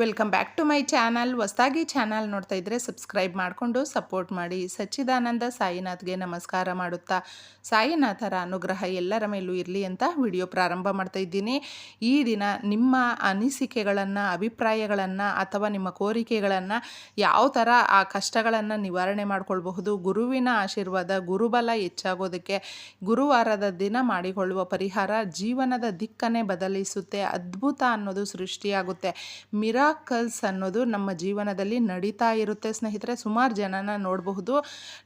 Welcome back to my channel. ಹೊಸದಾಗಿ channel ನೋಡ್ತಾ ಇದ್ದರೆ ಸಬ್ಸ್ಕ್ರೈಬ್ ಮಾಡಿಕೊಂಡು ಸಪೋರ್ಟ್ ಮಾಡಿ. ಸಚ್ಚಿದಾನಂದ ಸಾಯಿನಾಥ್ಗೆ ನಮಸ್ಕಾರ ಮಾಡುತ್ತಾ, ಸಾಯಿನಾಥರ ಅನುಗ್ರಹ ಎಲ್ಲರ ಮೇಲೂ ಇರಲಿ ಅಂತ ವಿಡಿಯೋ ಪ್ರಾರಂಭ ಮಾಡ್ತಾ ಇದ್ದೀನಿ. ಈ ದಿನ ನಿಮ್ಮ ಅನಿಸಿಕೆಗಳನ್ನು, ಅಭಿಪ್ರಾಯಗಳನ್ನು ಅಥವಾ ನಿಮ್ಮ ಕೋರಿಕೆಗಳನ್ನು ಯಾವ ಥರ ಆ ಕಷ್ಟಗಳನ್ನು ನಿವಾರಣೆ ಮಾಡಿಕೊಳ್ಬಹುದು, ಗುರುವಿನ ಆಶೀರ್ವಾದ, ಗುರುಬಲ ಹೆಚ್ಚಾಗೋದಕ್ಕೆ ಗುರುವಾರದ ದಿನ ಮಾಡಿಕೊಳ್ಳುವ ಪರಿಹಾರ ಜೀವನದ ದಿಕ್ಕನ್ನೇ ಬದಲಿಸುತ್ತೆ, ಅದ್ಭುತ ಅನ್ನೋದು ಸೃಷ್ಟಿಯಾಗುತ್ತೆ. ಮಿರಾಕಲ್ಸ್ ಅನ್ನೋದು ನಮ್ಮ ಜೀವನದಲ್ಲಿ ನಡೀತಾ ಇರುತ್ತೆ ಸ್ನೇಹಿತರೆ. ಸುಮಾರು ಜನನ ನೋಡಬಹುದು.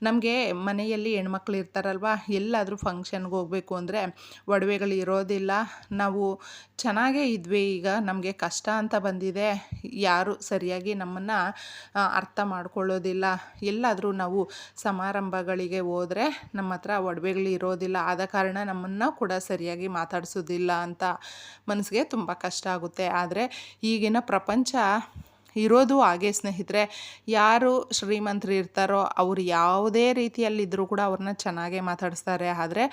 ನಮಗೆ ಮನೆಯಲ್ಲಿ ಹೆಣ್ಮಕ್ಳು ಇರ್ತಾರಲ್ವ, ಎಲ್ಲಾದರೂ ಫಂಕ್ಷನ್ಗೆ ಹೋಗಬೇಕು ಅಂದರೆ ಒಡವೆಗಳು ಇರೋದಿಲ್ಲ. ನಾವು ಚೆನ್ನಾಗೇ ಇದ್ವಿ, ಈಗ ನಮಗೆ ಕಷ್ಟ ಅಂತ ಬಂದಿದೆ. ಯಾರು ಸರಿಯಾಗಿ ನಮ್ಮನ್ನು ಅರ್ಥ ಮಾಡ್ಕೊಳ್ಳೋದಿಲ್ಲ. ಎಲ್ಲಾದರೂ ನಾವು ಸಮಾರಂಭಗಳಿಗೆ ಹೋದರೆ ನಮ್ಮ ಹತ್ರ ಒಡವೆಗಳು ಇರೋದಿಲ್ಲ. ಆದ ಕಾರಣ ನಮ್ಮನ್ನು ಕೂಡ ಸರಿಯಾಗಿ ಮಾತಾಡಿಸೋದಿಲ್ಲ ಅಂತ ಮನಸ್ಸಿಗೆ ತುಂಬ ಕಷ್ಟ ಆಗುತ್ತೆ. ಆದರೆ ಈಗಿನ ಪ್ರಪಂಚ 啥？ಇರೋದು ಹಾಗೆ ಸ್ನೇಹಿತರೆ, ಯಾರು ಶ್ರೀಮಂತರು ಇರ್ತಾರೋ ಅವರು ಯಾವುದೇ ರೀತಿಯಲ್ಲಿದ್ದರೂ ಕೂಡ ಅವ್ರನ್ನ ಚೆನ್ನಾಗೇ ಮಾತಾಡಿಸ್ತಾರೆ. ಆದರೆ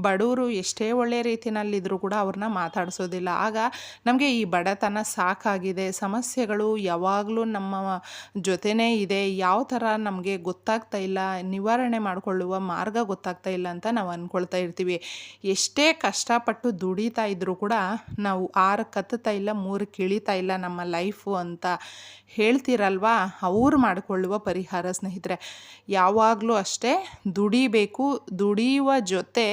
ಬಡವರು ಎಷ್ಟೇ ಒಳ್ಳೆಯ ರೀತಿಯಲ್ಲಿದ್ದರೂ ಕೂಡ ಅವ್ರನ್ನ ಮಾತಾಡಿಸೋದಿಲ್ಲ. ಆಗ ನಮಗೆ ಈ ಬಡತನ ಸಾಕಾಗಿದೆ. ಸಮಸ್ಯೆಗಳು ಯಾವಾಗಲೂ ನಮ್ಮ ಜೊತೆನೇ ಇದೆ. ಯಾವ ಥರ ನಮಗೆ ಗೊತ್ತಾಗ್ತಾ ಇಲ್ಲ. ನಿವಾರಣೆ ಮಾಡಿಕೊಳ್ಳುವ ಮಾರ್ಗ ಗೊತ್ತಾಗ್ತಾ ಇಲ್ಲ ಅಂತ ನಾವು ಅಂದ್ಕೊಳ್ತಾ ಇರ್ತೀವಿ. ಎಷ್ಟೇ ಕಷ್ಟಪಟ್ಟು ದುಡಿತಾ ಇದ್ದರೂ ಕೂಡ ನಾವು ಆರು ಕತ್ತುತ್ತಾ ಇಲ್ಲ, ಮೂರು ಕಿಳಿತಾ ಇಲ್ಲ ನಮ್ಮ ಲೈಫು ಅಂತ. ಹೇಳ್ತೀರಲ್ವಾ? ಅವ್ರು ಮಾಡಿಕೊಳ್ಳುವ ಪರಿಹಾರ ಸ್ನೇಹಿತರೆ, ಯಾವಾಗಲೂ ಅಷ್ಟೇ ದುಡಿಬೇಕು, ದುಡಿಯುವ ಜೊತೆ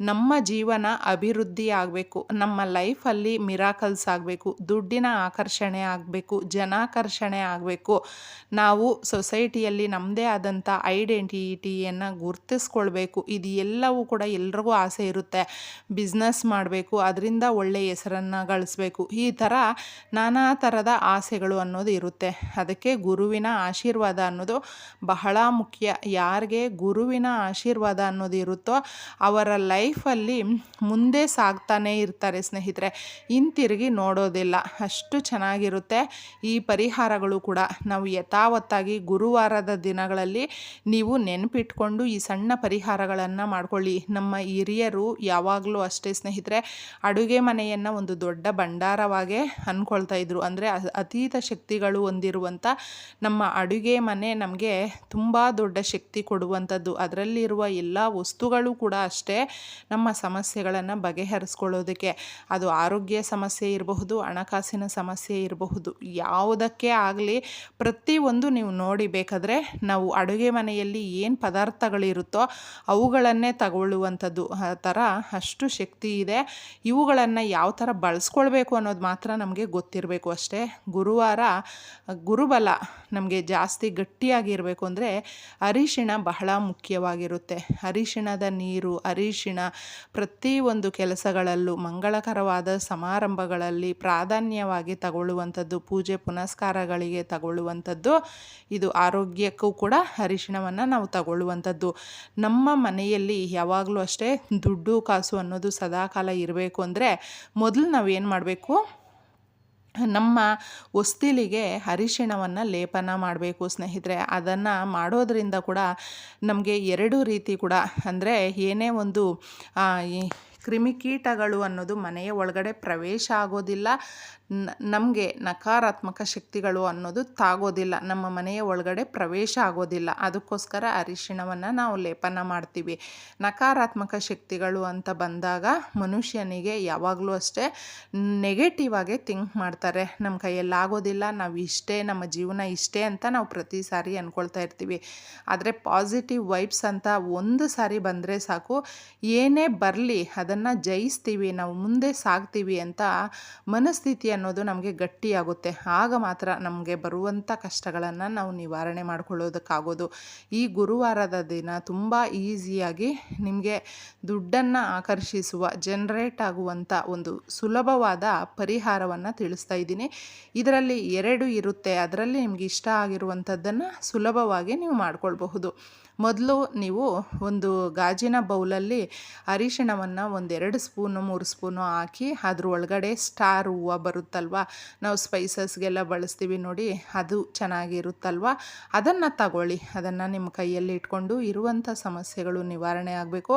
ನಮ್ಮ ಜೀವನ ಅಭಿವೃದ್ಧಿ ಆಗಬೇಕು, ನಮ್ಮ ಲೈಫಲ್ಲಿ ಮಿರಾಕಲ್ಸ್ ಆಗಬೇಕು, ದುಡ್ಡಿನ ಆಕರ್ಷಣೆ ಆಗಬೇಕು, ಜನಾಕರ್ಷಣೆ ಆಗಬೇಕು. ನಾವು ಸೊಸೈಟಿಯಲ್ಲಿ ನಮ್ಮದೇ ಆದಂಥ ಐಡೆಂಟಿಟಿಯನ್ನು ಗುರುತಿಸ್ಕೊಳ್ಬೇಕು. ಇದು ಎಲ್ಲವೂ ಕೂಡ ಎಲ್ರಿಗೂ ಆಸೆ ಇರುತ್ತೆ. ಬಿಸ್ನೆಸ್ ಮಾಡಬೇಕು, ಅದರಿಂದ ಒಳ್ಳೆಯ ಹೆಸರನ್ನು ಗಳಿಸ್ಬೇಕು. ಈ ಥರ ನಾನಾ ಥರದ ಆಸೆಗಳು ಅನ್ನೋದು ಇರುತ್ತೆ. ಅದಕ್ಕೆ ಗುರುವಿನ ಆಶೀರ್ವಾದ ಅನ್ನೋದು ಬಹಳ ಮುಖ್ಯ. ಯಾರಿಗೆ ಗುರುವಿನ ಆಶೀರ್ವಾದ ಅನ್ನೋದು ಇರುತ್ತೋ ಅವರ ಲೈಫಲ್ಲಿ ಮುಂದೆ ಸಾಗ್ತಾನೆ ಇರ್ತಾರೆ ಸ್ನೇಹಿತರೆ. ಹಿಂತಿರುಗಿ ನೋಡೋದಿಲ್ಲ. ಅಷ್ಟು ಚೆನ್ನಾಗಿರುತ್ತೆ. ಈ ಪರಿಹಾರಗಳು ಕೂಡ ನಾವು ಯಥಾವತ್ತಾಗಿ ಗುರುವಾರದ ದಿನಗಳಲ್ಲಿ ನೀವು ನೆನಪಿಟ್ಕೊಂಡು ಈ ಸಣ್ಣ ಪರಿಹಾರಗಳನ್ನು ಮಾಡ್ಕೊಳ್ಳಿ. ನಮ್ಮ ಹಿರಿಯರು ಯಾವಾಗಲೂ ಅಷ್ಟೇ ಸ್ನೇಹಿತರೆ. ಅಡುಗೆ ಮನೆಯನ್ನು ಒಂದು ದೊಡ್ಡ ಭಂಡಾರವಾಗೇ ಅಂದ್ಕೊಳ್ತಾ ಇದ್ರು. ಅಂದರೆ ಅತೀತ ಶಕ್ತಿಗಳು ಹೊಂದಿರುವಂಥ ನಮ್ಮ ಅಡುಗೆ ಮನೆ ನಮಗೆ ತುಂಬ ದೊಡ್ಡ ಶಕ್ತಿ ಕೊಡುವಂಥದ್ದು. ಅದರಲ್ಲಿರುವ ಎಲ್ಲ ವಸ್ತುಗಳು ಕೂಡ ಅಷ್ಟೇ ನಮ್ಮ ಸಮಸ್ಯೆಗಳನ್ನು ಬಗೆಹರಿಸ್ಕೊಳ್ಳೋದಕ್ಕೆ. ಅದು ಆರೋಗ್ಯ ಸಮಸ್ಯೆ ಇರಬಹುದು, ಹಣಕಾಸಿನ ಸಮಸ್ಯೆ ಇರಬಹುದು, ಯಾವುದಕ್ಕೆ ಆಗಲಿ ಪ್ರತಿಯೊಂದು ನೀವು ನೋಡಿ ಬೇಕಾದರೆ ನಾವು ಅಡುಗೆ ಮನೆಯಲ್ಲಿ ಏನು ಪದಾರ್ಥಗಳಿರುತ್ತೋ ಅವುಗಳನ್ನೇ ತಗೊಳ್ಳುವಂಥದ್ದು. ಆ ಥರ ಅಷ್ಟು ಶಕ್ತಿ ಇದೆ. ಇವುಗಳನ್ನು ಯಾವ ಥರ ಬಳಸ್ಕೊಳ್ಬೇಕು ಅನ್ನೋದು ಮಾತ್ರ ನಮಗೆ ಗೊತ್ತಿರಬೇಕು ಅಷ್ಟೇ. ಗುರುವಾರ ಗುರುಬಲ ನಮಗೆ ಜಾಸ್ತಿ ಗಟ್ಟಿಯಾಗಿರಬೇಕು ಅಂದರೆ ಅರಿಶಿಣ ಬಹಳ ಮುಖ್ಯವಾಗಿರುತ್ತೆ. ಅರಿಶಿಣದ ನೀರು, ಅರಿಶಿಣ ಪ್ರತಿಯೊಂದು ಕೆಲಸಗಳಲ್ಲೂ ಮಂಗಳಕರವಾದ ಸಮಾರಂಭಗಳಲ್ಲಿ ಪ್ರಾಧಾನ್ಯವಾಗಿ ತಗೊಳ್ಳುವಂಥದ್ದು, ಪೂಜೆ ಪುನಸ್ಕಾರಗಳಿಗೆ ತಗೊಳ್ಳುವಂಥದ್ದು, ಇದು ಆರೋಗ್ಯಕ್ಕೂ ಕೂಡ ಅರಿಶಿಣವನ್ನು ನಾವು ತಗೊಳ್ಳುವಂಥದ್ದು. ನಮ್ಮ ಮನೆಯಲ್ಲಿ ಯಾವಾಗಲೂ ಅಷ್ಟೇ ದುಡ್ಡು, ಕಾಸು ಅನ್ನೋದು ಸದಾಕಾಲ ಇರಬೇಕು ಅಂದರೆ ಮೊದಲು ನಾವೇನು ಮಾಡಬೇಕು? ನಮ್ಮ ಹೊಸ್ತಿಲಿಗೆ ಅರಿಶಿಣವನ್ನು ಲೇಪನ ಮಾಡಬೇಕು ಸ್ನೇಹಿತರೆ. ಅದನ್ನು ಮಾಡೋದರಿಂದ ಕೂಡ ನಮಗೆ ಎರಡು ರೀತಿ ಕೂಡ ಅಂದರೆ ಏನೇ ಒಂದು ಕ್ರಿಮಿಕೀಟಗಳು ಅನ್ನೋದು ಮನೆಯ ಒಳಗಡೆ ಪ್ರವೇಶ ಆಗೋದಿಲ್ಲ. ನಮಗೆ ನಕಾರಾತ್ಮಕ ಶಕ್ತಿಗಳು ಅನ್ನೋದು ತಾಗೋದಿಲ್ಲ. ನಮ್ಮ ಮನೆಯ ಒಳಗಡೆ ಪ್ರವೇಶ ಆಗೋದಿಲ್ಲ. ಅದಕ್ಕೋಸ್ಕರ ಅರಿಶಿಣವನ್ನು ನಾವು ಲೇಪನ ಮಾಡ್ತೀವಿ. ನಕಾರಾತ್ಮಕ ಶಕ್ತಿಗಳು ಅಂತ ಬಂದಾಗ ಮನುಷ್ಯನಿಗೆ ಯಾವಾಗಲೂ ಅಷ್ಟೇ ನೆಗೆಟಿವ್ ಆಗಿ ಥಿಂಕ್ ಮಾಡ್ತಾರೆ. ನಮ್ಮ ಕೈಯಲ್ಲಿ ಆಗೋದಿಲ್ಲ. ನಾವು ಇಷ್ಟೇ, ನಮ್ಮ ಜೀವನ ಇಷ್ಟೇ ಅಂತ ನಾವು ಪ್ರತಿ ಸಾರಿ ಅಂದ್ಕೊಳ್ತಾ ಇರ್ತೀವಿ. ಆದರೆ ಪಾಸಿಟಿವ್ ವೈಬ್ಸ್ ಅಂತ ಒಂದು ಸಾರಿ ಬಂದರೆ ಸಾಕು. ಏನೇ ಬರಲಿ ಅದನ್ನು ಜಯಿಸ್ತೀವಿ, ನಾವು ಮುಂದೆ ಸಾಗ್ತೀವಿ ಅಂತ ಮನಸ್ಥಿತಿ ಅನ್ನೋದು ನಮಗೆ ಗಟ್ಟಿಯಾಗುತ್ತೆ. ಆಗ ಮಾತ್ರ ನಮಗೆ ಬರುವಂಥ ಕಷ್ಟಗಳನ್ನು ನಾವು ನಿವಾರಣೆ ಮಾಡಿಕೊಳ್ಳೋದಕ್ಕಾಗೋದು. ಈ ಗುರುವಾರದ ದಿನ ತುಂಬ ಈಸಿಯಾಗಿ ನಿಮಗೆ ದುಡ್ಡನ್ನು ಆಕರ್ಷಿಸುವ ಜನ್ರೇಟ್ ಆಗುವಂಥ ಒಂದು ಸುಲಭವಾದ ಪರಿಹಾರವನ್ನು ತಿಳಿಸ್ತಾ ಇದ್ದೀನಿ. ಇದರಲ್ಲಿ ಎರಡು ಇರುತ್ತೆ. ಅದರಲ್ಲಿ ನಿಮಗೆ ಇಷ್ಟ ಆಗಿರುವಂಥದ್ದನ್ನು ಸುಲಭವಾಗಿ ನೀವು ಮಾಡ್ಕೊಳ್ಬಹುದು. ಮೊದಲು ನೀವು ಒಂದು ಗಾಜಿನ ಬೌಲಲ್ಲಿ ಅರಿಶಿಣವನ್ನು ಒಂದೆರಡು ಸ್ಪೂನು, ಮೂರು ಸ್ಪೂನು ಹಾಕಿ ಅದ್ರ ಒಳಗಡೆ ಸ್ಟಾರ್ ಹೂವು ಬರುತ್ತಲ್ವ? ನಾವು ಸ್ಪೈಸಸ್ಗೆಲ್ಲ ಬಳಸ್ತೀವಿ ನೋಡಿ, ಅದು ಚೆನ್ನಾಗಿರುತ್ತಲ್ವ? ಅದನ್ನು ತಗೊಳ್ಳಿ. ಅದನ್ನು ನಿಮ್ಮ ಕೈಯಲ್ಲಿ ಇಟ್ಕೊಂಡು ಇರುವಂಥ ಸಮಸ್ಯೆಗಳು ನಿವಾರಣೆ ಆಗಬೇಕು.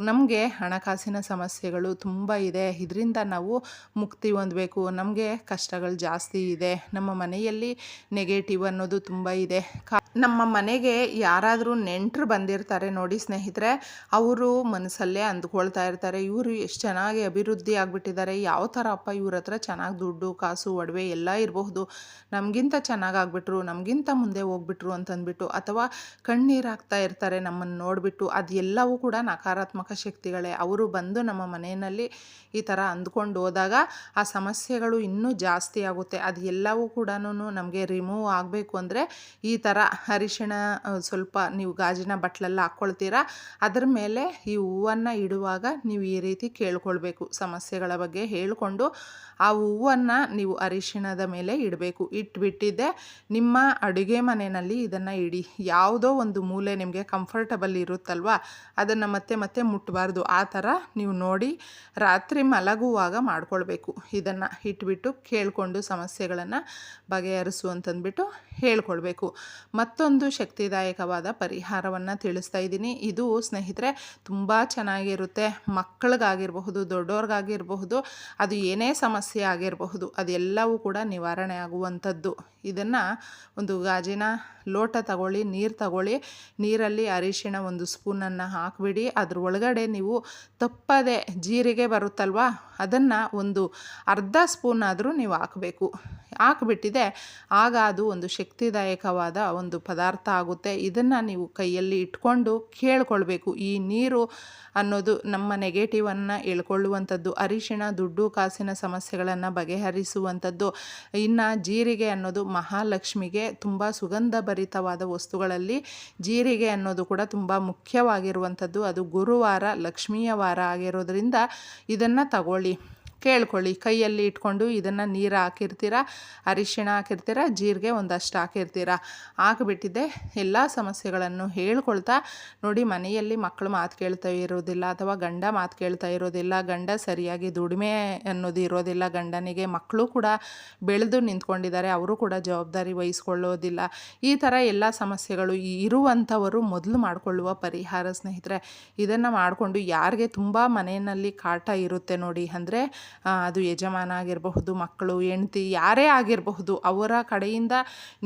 ನಮಗೆ ಹಣಕಾಸಿನ ಸಮಸ್ಯೆಗಳು ತುಂಬ ಇದೆ. ಇದರಿಂದ ನಾವು ಮುಕ್ತಿ ಹೊಂದಬೇಕು. ನಮಗೆ ಕಷ್ಟಗಳು ಜಾಸ್ತಿ ಇದೆ. ನಮ್ಮ ಮನೆಯಲ್ಲಿ ನೆಗೆಟಿವ್ ಅನ್ನೋದು ತುಂಬ ಇದೆ. ನಮ್ಮ ಮನೆಗೆ ಯಾರಾದರೂ ನೆಂಟರು ಬಂದಿರ್ತಾರೆ ನೋಡಿ ಸ್ನೇಹಿತರೆ, ಅವರು ಮನಸ್ಸಲ್ಲೇ ಅಂದ್ಕೊಳ್ತಾ ಇರ್ತಾರೆ. ಇವರು ಎಷ್ಟು ಚೆನ್ನಾಗಿ ಅಭಿವೃದ್ಧಿ ಆಗಿಬಿಟ್ಟಿದ್ದಾರೆ. ಯಾವ ಥರ ಅಪ್ಪ ಇವ್ರ ಹತ್ರ ಚೆನ್ನಾಗಿ ದುಡ್ಡು, ಕಾಸು, ಒಡವೆ ಎಲ್ಲ ಇರಬಹುದು. ನಮಗಿಂತ ಚೆನ್ನಾಗಿ ಆಗ್ಬಿಟ್ರು, ನಮಗಿಂತ ಮುಂದೆ ಹೋಗ್ಬಿಟ್ರು ಅಂತಂದ್ಬಿಟ್ಟು ಅಥವಾ ಕಣ್ಣೀರಾಗ್ತಾ ಇರ್ತಾರೆ ನಮ್ಮನ್ನು ನೋಡಿಬಿಟ್ಟು ಅದೆಲ್ಲವೂ ಕೂಡ ನಕಾರಾತ್ಮಕ ಶಕ್ತಿಗಳೇ ಅವರು ಬಂದು ನಮ್ಮ ಮನೆಯಲ್ಲಿ ಈ ಥರ ಅಂದ್ಕೊಂಡು ಹೋದಾಗ ಆ ಸಮಸ್ಯೆಗಳು ಇನ್ನೂ ಜಾಸ್ತಿ ಆಗುತ್ತೆ. ಅದು ಎಲ್ಲವೂ ಕೂಡ ನಮಗೆ ರಿಮೂವ್ ಆಗಬೇಕು ಅಂದರೆ ಈ ಥರ ಅರಿಶಿಣ ಸ್ವಲ್ಪ ನೀವು ಗಾಜಿನ ಬಟ್ಲೆಲ್ಲ ಹಾಕ್ಕೊಳ್ತೀರಾ? ಅದರ ಮೇಲೆ ಈ ಹೂವನ್ನು ಇಡುವಾಗ ನೀವು ಈ ರೀತಿ ಕೇಳ್ಕೊಳ್ಬೇಕು. ಸಮಸ್ಯೆಗಳ ಬಗ್ಗೆ ಹೇಳಿಕೊಂಡು ಆ ಹೂವನ್ನು ನೀವು ಅರಿಶಿಣದ ಮೇಲೆ ಇಡಬೇಕು. ಇಟ್ಬಿಟ್ಟಿದ್ದೆ. ನಿಮ್ಮ ಅಡುಗೆ ಮನೆಯಲ್ಲಿ ಇದನ್ನು ಇಡಿ. ಯಾವುದೋ ಒಂದು ಮೂಲೆ ನಿಮಗೆ ಕಂಫರ್ಟಬಲ್ ಇರುತ್ತಲ್ವ? ಅದನ್ನು ಮತ್ತೆ ಮತ್ತೆ ಮುಟ್ಟಬಾರ್ದು. ಆ ಥರ ನೀವು ನೋಡಿ ರಾತ್ರಿ ಮಲಗುವಾಗ ಮಾಡ್ಕೊಳ್ಬೇಕು. ಇದನ್ನು ಇಟ್ಬಿಟ್ಟು ಕೇಳಿಕೊಂಡು ಸಮಸ್ಯೆಗಳನ್ನು ಬಗೆಹರಿಸು ಅಂತಂದ್ಬಿಟ್ಟು ಹೇಳ್ಕೊಳ್ಬೇಕು. ಮತ್ತೊಂದು ಶಕ್ತಿದಾಯಕವಾದ ಪರಿಹಾರವನ್ನು ತಿಳಿಸ್ತಾ ಇದ್ದೀನಿ. ಇದು ಸ್ನೇಹಿತರೆ, ತುಂಬ ಚೆನ್ನಾಗಿರುತ್ತೆ. ಮಕ್ಕಳಿಗಾಗಿರಬಹುದು ದೊಡ್ಡವ್ರಿಗಾಗಿರಬಹುದು ಅದು ಏನೇ ಸಮಸ್ಯೆ ಆಗಿರಬಹುದು, ಅದೆಲ್ಲವೂ ಕೂಡ ನಿವಾರಣೆ ಆಗುವಂಥದ್ದು. ಇದನ್ನು ಒಂದು ಗಾಜಿನ ಲೋಟ ತಗೊಳ್ಳಿ, ನೀರು ತಗೊಳ್ಳಿ. ನೀರಲ್ಲಿ ಅರಿಶಿಣ ಒಂದು ಸ್ಪೂನನ್ನು ಹಾಕಿಬಿಡಿ. ಅದ್ರ ನೀವು ತಪ್ಪದೆ ಜೀರಿಗೆ ಬರುತ್ತಲ್ವಾ? ಅದನ್ನು ಒಂದು ಅರ್ಧ ಸ್ಪೂನ್ ಆದರೂ ನೀವು ಹಾಕಬೇಕು. ಹಾಕ್ಬಿಟ್ಟಿದೆ. ಆಗ ಅದು ಒಂದು ಶಕ್ತಿದಾಯಕವಾದ ಒಂದು ಪದಾರ್ಥ ಆಗುತ್ತೆ. ಇದನ್ನು ನೀವು ಕೈಯಲ್ಲಿ ಇಟ್ಕೊಂಡು ಕೇಳ್ಕೊಳ್ಬೇಕು. ಈ ನೀರು ಅನ್ನೋದು ನಮ್ಮ ನೆಗೆಟಿವನ್ನು ಎಳ್ಕೊಳ್ಳುವಂಥದ್ದು, ಅರಿಶಿಣ, ದುಡ್ಡು, ಕಾಸಿನ ಸಮಸ್ಯೆಗಳನ್ನು ಬಗೆಹರಿಸುವಂಥದ್ದು, ಇನ್ನು ಜೀರಿಗೆ ಅನ್ನೋದು ಮಹಾಲಕ್ಷ್ಮಿಗೆ ತುಂಬ ಸುಗಂಧ ಭರಿತವಾದ ವಸ್ತುಗಳಲ್ಲಿ ಜೀರಿಗೆ ಅನ್ನೋದು ಕೂಡ ತುಂಬ ಮುಖ್ಯವಾಗಿರುವಂಥದ್ದು. ಅದು ಗುರುವಾರ, ಲಕ್ಷ್ಮಿಯ ವಾರ ಆಗಿರೋದ್ರಿಂದ ಇದನ್ನು ತಗೊಳ್ಳಿ. ಕೇಳ್ಕೊಳ್ಳಿ. ಕೈಯಲ್ಲಿ ಇಟ್ಕೊಂಡು ಇದನ್ನು ನೀರು ಹಾಕಿರ್ತೀರ? ಅರಿಶಿಣ ಹಾಕಿರ್ತೀರ? ಜೀರಿಗೆ ಒಂದಷ್ಟು ಹಾಕಿರ್ತೀರ? ಹಾಕಿಬಿಟ್ಟಿದ್ದೆ ಎಲ್ಲ ಸಮಸ್ಯೆಗಳನ್ನು ಹೇಳ್ಕೊಳ್ತಾ ನೋಡಿ, ಮನೆಯಲ್ಲಿ ಮಕ್ಕಳು ಮಾತು ಕೇಳ್ತಾ ಇರೋದಿಲ್ಲ ಅಥವಾ ಗಂಡ ಮಾತು ಕೇಳ್ತಾ ಇರೋದಿಲ್ಲ, ಗಂಡ ಸರಿಯಾಗಿ ದುಡಿಮೆ ಅನ್ನೋದು ಇರೋದಿಲ್ಲ, ಗಂಡನಿಗೆ ಮಕ್ಕಳು ಕೂಡ ಬೆಳೆದು ನಿಂತ್ಕೊಂಡಿದ್ದಾರೆ, ಅವರು ಕೂಡ ಜವಾಬ್ದಾರಿ ವಹಿಸ್ಕೊಳ್ಳೋದಿಲ್ಲ. ಈ ಥರ ಎಲ್ಲ ಸಮಸ್ಯೆಗಳು ಇರುವಂಥವರು ಮೊದಲು ಮಾಡಿಕೊಳ್ಳುವ ಪರಿಹಾರ ಸ್ನೇಹಿತರೆ, ಇದನ್ನು ಮಾಡಿಕೊಂಡು ಯಾರಿಗೆ ತುಂಬ ಮನೆಯಲ್ಲಿ ಕಾಟ ಇರುತ್ತೆ ನೋಡಿ, ಅಂದರೆ ಅದು ಯಜಮಾನ ಆಗಿರಬಹುದು ಮಕ್ಕಳು, ಹೆಂಡ್ತಿ, ಯಾರೇ ಆಗಿರಬಹುದು, ಅವರ ಕಡೆಯಿಂದ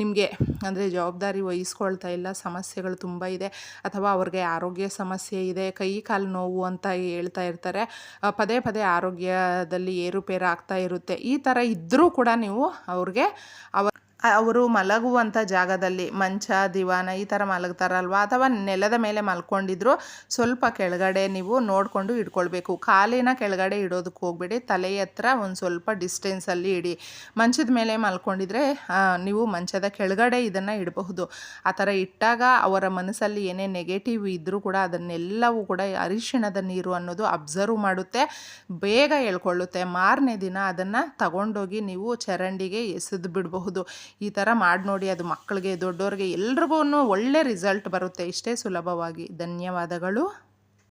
ನಿಮಗೆ ಅಂದರೆ ಜವಾಬ್ದಾರಿ ವಹಿಸ್ಕೊಳ್ತಾ ಇಲ್ಲ, ಸಮಸ್ಯೆಗಳು ತುಂಬ ಇದೆ, ಅಥವಾ ಅವ್ರಿಗೆ ಆರೋಗ್ಯ ಸಮಸ್ಯೆ ಇದೆ, ಕೈ, ಕಾಲು ನೋವು ಅಂತ ಹೇಳ್ತಾ ಇರ್ತಾರೆ. ಪದೇ ಪದೇ ಆರೋಗ್ಯದಲ್ಲಿ ಏರುಪೇರು ಆಗ್ತಾ ಇರುತ್ತೆ. ಈ ಥರ ಇದ್ದರೂ ಕೂಡ ನೀವು ಅವ್ರಿಗೆ ಅವ ಅವರು ಮಲಗುವಂಥ ಜಾಗದಲ್ಲಿ ಮಂಚ, ದಿವಾನ ಈ ಥರ ಮಲಗ್ತಾರಲ್ವ? ಅಥವಾ ನೆಲದ ಮೇಲೆ ಮಲ್ಕೊಂಡಿದ್ರು ಸ್ವಲ್ಪ ಕೆಳಗಡೆ ನೀವು ನೋಡಿಕೊಂಡು ಇಟ್ಕೊಳ್ಬೇಕು. ಕಾಲಿನ ಕೆಳಗಡೆ ಇಡೋದಕ್ಕೆ ಹೋಗ್ಬೇಡಿ. ತಲೆ ಹತ್ರ ಒಂದು ಸ್ವಲ್ಪ ಡಿಸ್ಟೆನ್ಸಲ್ಲಿ ಇಡಿ. ಮಂಚದ ಮೇಲೆ ಮಲ್ಕೊಂಡಿದ್ರೆ ನೀವು ಮಂಚದ ಕೆಳಗಡೆ ಇದನ್ನು ಇಡಬಹುದು. ಆ ಥರ ಇಟ್ಟಾಗ ಅವರ ಮನಸ್ಸಲ್ಲಿ ಏನೇ ನೆಗೆಟಿವ್ ಇದ್ದರೂ ಕೂಡ ಅದನ್ನೆಲ್ಲವೂ ಕೂಡ ಅರಿಶಿಣದ ನೀರು ಅನ್ನೋದು ಅಬ್ಸರ್ವ್ ಮಾಡುತ್ತೆ. ಬೇಗ ಹೇಳ್ಕೊಳ್ಳುತ್ತೆ ಮಾರನೇ ದಿನ ಅದನ್ನು ತಗೊಂಡೋಗಿ ನೀವು ಚರಂಡಿಗೆ ಎಸೆದು ಬಿಡಬಹುದು. ಈ ಥರ ಮಾಡಿ ನೋಡಿ ಅದು ಮಕ್ಕಳಿಗೆ ದೊಡ್ಡವ್ರಿಗೆ ಎಲ್ರಿಗೂ ಒಳ್ಳೆ ರಿಸಲ್ಟ್ ಬರುತ್ತೆ. ಇಷ್ಟೇ ಸುಲಭವಾಗಿ. ಧನ್ಯವಾದಗಳು.